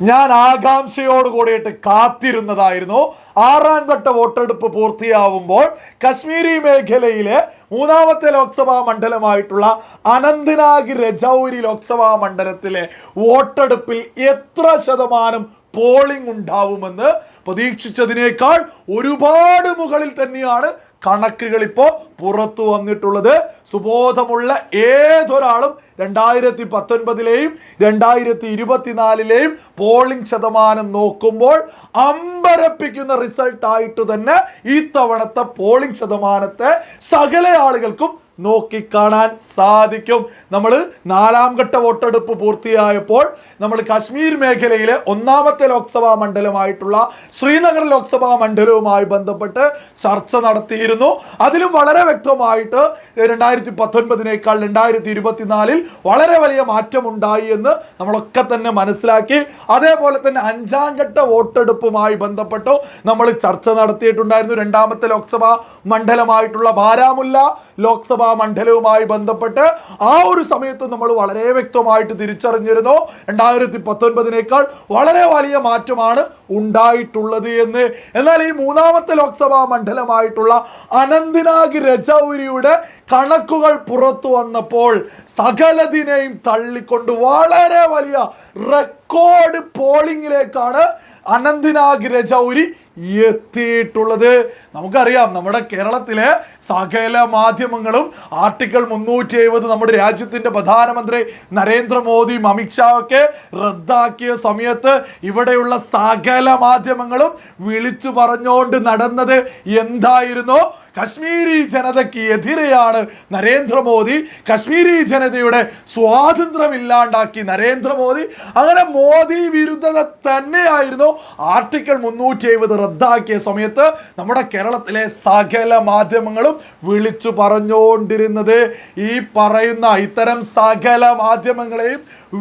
ഞാൻ ആകാംക്ഷയോട് കൂടിയിട്ട് കാത്തിരുന്നതായിരുന്നു. ആറാം ഘട്ട വോട്ടെടുപ്പ് പൂർത്തിയാവുമ്പോൾ കശ്മീരി മേഖലയിലെ മൂന്നാമത്തെ ലോക്സഭാ മണ്ഡലമായിട്ടുള്ള അനന്ത്നാഗ് രജൌരി ലോക്സഭാ മണ്ഡലത്തിലെ വോട്ടെടുപ്പിൽ എത്ര ശതമാനം പോളിംഗ് ഉണ്ടാവുമെന്ന് പ്രതീക്ഷിച്ചതിനേക്കാൾ ഒരുപാട് മുകളിൽ തന്നെയാണ് കണക്കുകൾ ഇപ്പോൾ പുറത്തു വന്നിട്ടുള്ളത് സുബോധമുള്ള ഏതൊരാളും രണ്ടായിരത്തി പത്തൊൻപതിലെയും രണ്ടായിരത്തി ഇരുപത്തിനാലിലെയും പോളിംഗ് ശതമാനം നോക്കുമ്പോൾ അമ്പരപ്പിക്കുന്ന റിസൾട്ട് ആയിട്ട് തന്നെ ഈ തവണത്തെ പോളിംഗ് ശതമാനത്തെ സകല ആളുകൾക്കും നോക്കിക്കാണാൻ സാധിക്കും. നമ്മൾ നാലാം ഘട്ട വോട്ടെടുപ്പ് പൂർത്തിയായപ്പോൾ നമ്മൾ കാശ്മീർ മേഖലയിലെ ഒന്നാമത്തെ ലോക്സഭാ മണ്ഡലമായിട്ടുള്ള ശ്രീനഗർ ലോക്സഭാ മണ്ഡലവുമായി ബന്ധപ്പെട്ട് ചർച്ച നടത്തിയിരുന്നു. അതിലും വളരെ വ്യക്തമായിട്ട് രണ്ടായിരത്തി പത്തൊൻപതിനേക്കാൾ രണ്ടായിരത്തി ഇരുപത്തിനാലിൽ വളരെ വലിയ മാറ്റമുണ്ടായി എന്ന് നമ്മളൊക്കെ തന്നെ മനസ്സിലാക്കി. അതേപോലെ തന്നെ അഞ്ചാം ഘട്ട വോട്ടെടുപ്പുമായി ബന്ധപ്പെട്ടു നമ്മൾ ചർച്ച നടത്തിയിട്ടുണ്ടായിരുന്നു. രണ്ടാമത്തെ ലോക്സഭാ മണ്ഡലമായിട്ടുള്ള ബാരാമുല്ല ലോക്സഭാ മണ്ഡലവുമായി ബന്ധപ്പെട്ട് ആ ഒരു സമയത്ത് നമ്മൾ വളരെ വ്യക്തമായിട്ട് തിരിച്ചറിഞ്ഞിരുന്നു. രണ്ടായിരത്തി പത്തൊൻപതിനേക്കാൾ വളരെ വലിയ മാറ്റമാണ് ഉണ്ടായിട്ടുള്ളത് എന്ന്. എന്നാൽ ഈ മൂന്നാമത്തെ ലോക്സഭാ മണ്ഡലമായിട്ടുള്ള അനന്ത്നാഗ് രജൌരിയുടെ കണക്കുകൾ പുറത്തു വന്നപ്പോൾ സകലതിനെയും തള്ളിക്കൊണ്ട് വളരെ വലിയ റെക്കോർഡ് പോളിംഗിലേക്കാണ് അനന്ത്നാഗ് രജൗരി എത്തിയിട്ടുള്ളത്. നമുക്കറിയാം നമ്മുടെ കേരളത്തിലെ സകല മാധ്യമങ്ങളും ആർട്ടിക്കിൾ മുന്നൂറ്റി എഴുപത് നമ്മുടെ രാജ്യത്തിന്റെ പ്രധാനമന്ത്രി നരേന്ദ്രമോദിയും അമിത്ഷാ ഒക്കെ റദ്ദാക്കിയ സമയത്ത് ഇവിടെയുള്ള സകല മാധ്യമങ്ങളും വിളിച്ചു പറഞ്ഞുകൊണ്ട് നടന്നത് എന്തായിരുന്നു? കശ്മീരി ജനതയ്ക്ക് എതിരെയാണ് നരേന്ദ്രമോദി. കശ്മീരി ജനതയുടെ സ്വാതന്ത്ര്യം ഇല്ലാണ്ടാക്കി നരേന്ദ്രമോദി. അങ്ങനെ മോദി വിരുദ്ധത തന്നെയായിരുന്നു. ആർട്ടിക്കിൾ മുന്നൂറ്റി എഴുപത് റദ്ദാക്കിയ സമയത്ത് നമ്മുടെ കേരളത്തിലെ സകല മാധ്യമങ്ങളും വിളിച്ചു പറഞ്ഞുകൊണ്ടിരുന്നത് ഈ പറയുന്ന ഇത്തരം സകല മാധ്യമങ്ങളെയും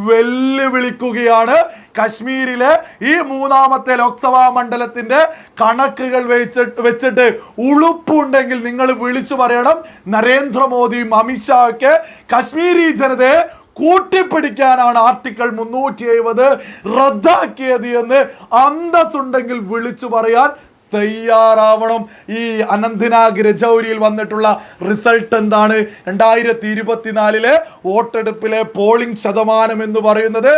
വെല്ലുവിളിക്കുകയാണ്. കശ്മീരിലെ ഈ മൂന്നാമത്തെ ലോക്സഭാ മണ്ഡലത്തിന്റെ കണക്കുകൾ വെച്ചിട്ട് വെച്ചിട്ട് ഉളുപ്പുണ്ടെങ്കിൽ നിങ്ങൾ വിളിച്ചു പറയണം. നരേന്ദ്രമോദിയും അമിത്ഷാ ഒക്കെ കശ്മീരി ജനതയെ കൂട്ടിപ്പിടിക്കാനാണ് ആർട്ടിക്കിൾ മുന്നൂറ്റി എഴുപത് റദ്ദാക്കിയത് എന്ന് അന്തസ്സുണ്ടെങ്കിൽ വിളിച്ചു പറയാൻ തയ്യാറാവണം. ഈ അനന്തനാഗ് രജൗരിയിൽ വന്നിട്ടുള്ള റിസൾട്ട് എന്താണ്? രണ്ടായിരത്തി ഇരുപത്തിനാലിലെ വോട്ടെടുപ്പിലെ പോളിംഗ് ശതമാനം എന്ന് പറയുന്നത്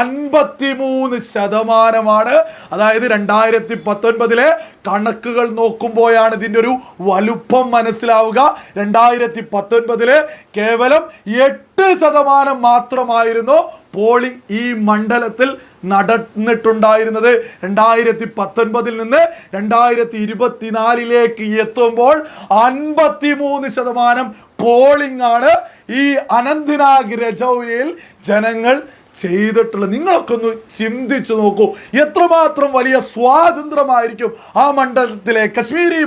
അൻപത്തിമൂന്ന് ശതമാനമാണ്. അതായത് രണ്ടായിരത്തി പത്തൊൻപതിലെ കണക്കുകൾ നോക്കുമ്പോഴാണ് ഇതിന്റെ ഒരു വലുപ്പം മനസ്സിലാവുക. രണ്ടായിരത്തി പത്തൊൻപതിലെ കേവലം എട്ട് ശതമാനം മാത്രമായിരുന്നു പോളിംഗ് ഈ മണ്ഡലത്തിൽ നടന്നിട്ടുണ്ടായിരുന്നത്. രണ്ടായിരത്തി പത്തൊൻപതിൽ നിന്ന് രണ്ടായിരത്തി ഇരുപത്തിനാലിലേക്ക് എത്തുമ്പോൾ അൻപത്തിമൂന്ന് ശതമാനം പോളിംഗ് ആണ് ഈ അനന്ത്നാഗ് രജൌരിയിൽ ജനങ്ങൾ ചെയ്തിട്ടുള്ളത്. നിങ്ങളൊക്കെ ഒന്ന് ചിന്തിച്ചു നോക്കൂ. എത്രമാത്രം വലിയ സ്വാതന്ത്ര്യമായിരിക്കും ആ മണ്ഡലത്തിലെ കശ്മീരി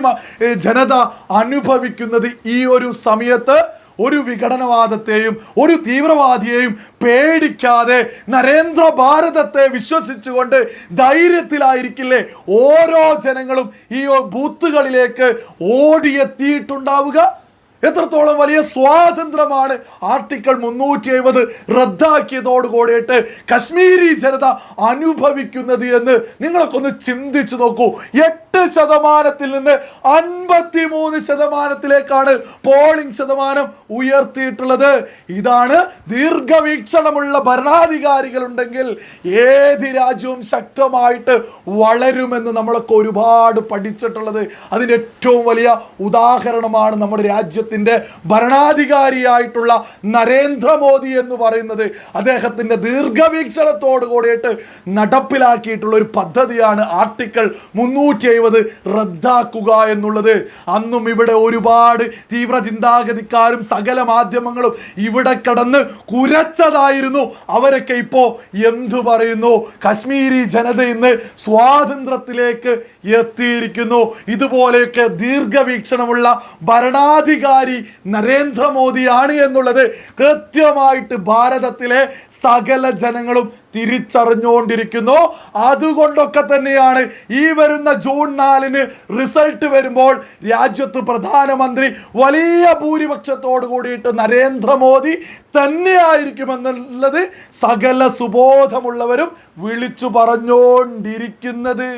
ജനത അനുഭവിക്കുന്നത് ഈ ഒരു സമയത്ത്? ഒരു വിഘടനവാദത്തെയും ഒരു തീവ്രവാദിയെയും പേടിക്കാതെ നരേന്ദ്ര ഭാരതത്തെ വിശ്വസിച്ചുകൊണ്ട് ധൈര്യത്തിലായിരിക്കില്ലേ ഓരോ ജനങ്ങളും ഈ ബൂത്തുകളിലേക്ക് ഓടിയെത്തിയിട്ടുണ്ടാവുക? എത്രത്തോളം വലിയ സ്വാതന്ത്ര്യമാണ് ആർട്ടിക്കിൾ മുന്നൂറ്റി എഴുപത് റദ്ദാക്കിയതോട് കൂടിയിട്ട് കശ്മീരി ജനത അനുഭവിക്കുന്നത് എന്ന് നിങ്ങളൊക്കെ ഒന്ന് ചിന്തിച്ചു നോക്കൂ. എട്ട് ശതമാനത്തിൽ നിന്ന് അൻപത്തി മൂന്ന് ശതമാനത്തിലേക്കാണ് പോളിംഗ് ശതമാനം ഉയർത്തിയിട്ടുള്ളത്. ഇതാണ് ദീർഘവീക്ഷണമുള്ള ഭരണാധികാരികളുണ്ടെങ്കിൽ ഏത് രാജ്യവും ശക്തമായിട്ട് വളരുമെന്ന് നമ്മളൊക്കെ ഒരുപാട് പഠിച്ചിട്ടുള്ളത്. അതിന്റെ ഏറ്റവും വലിയ ഉദാഹരണമാണ് നമ്മുടെ രാജ്യത്തിന്റെ ഭരണാധികാരിയായിട്ടുള്ള നരേന്ദ്രമോദി എന്ന് പറയുന്നത് അദ്ദേഹത്തിന്റെ ദീർഘവീക്ഷണത്തോട് കൂടിയിട്ട് നടപ്പിലാക്കിയിട്ടുള്ള ഒരു പദ്ധതിയാണ് ആർട്ടിക്കിൾ മുന്നൂറ്റി എഴുപത് റദ്ദാക്കുക എന്നുള്ളത്. അന്നും ഇവിടെ ഒരുപാട് തീവ്ര ചിന്താഗതിക്കാരും സകല മാധ്യമങ്ങളും ഇവിടെ കടന്ന് കുരച്ചതായിരുന്നു. അവരൊക്കെ ഇപ്പോൾ എന്തു പറയുന്നു? കശ്മീരി ജനത ഇന്ന് സ്വാതന്ത്ര്യത്തിലേക്ക് എത്തിയിരിക്കുന്നു. ഇതുപോലെയൊക്കെ ദീർഘവീക്ഷണമുള്ള ഭരണാധികാരി നരേന്ദ്രമോദിയാണ് എന്നുള്ളത് കൃത്യമായിട്ട് ഭാരതത്തിലെ സകല ജനങ്ങളും തിരിച്ചറിഞ്ഞുകൊണ്ടിരിക്കുന്നു. അതുകൊണ്ടൊക്കെ തന്നെയാണ് ഈ വരുന്ന ജൂൺ നാലിന് റിസൾട്ട് വരുമ്പോൾ രാജ്യത്ത് പ്രധാനമന്ത്രി വലിയ ഭൂരിപക്ഷത്തോട് കൂടിയിട്ട് നരേന്ദ്രമോദി തന്നെയായിരിക്കുമെന്നുള്ളത് സകല സുബോധമുള്ളവരും വിളിച്ചു പറഞ്ഞുകൊണ്ടിരിക്കുന്നത്.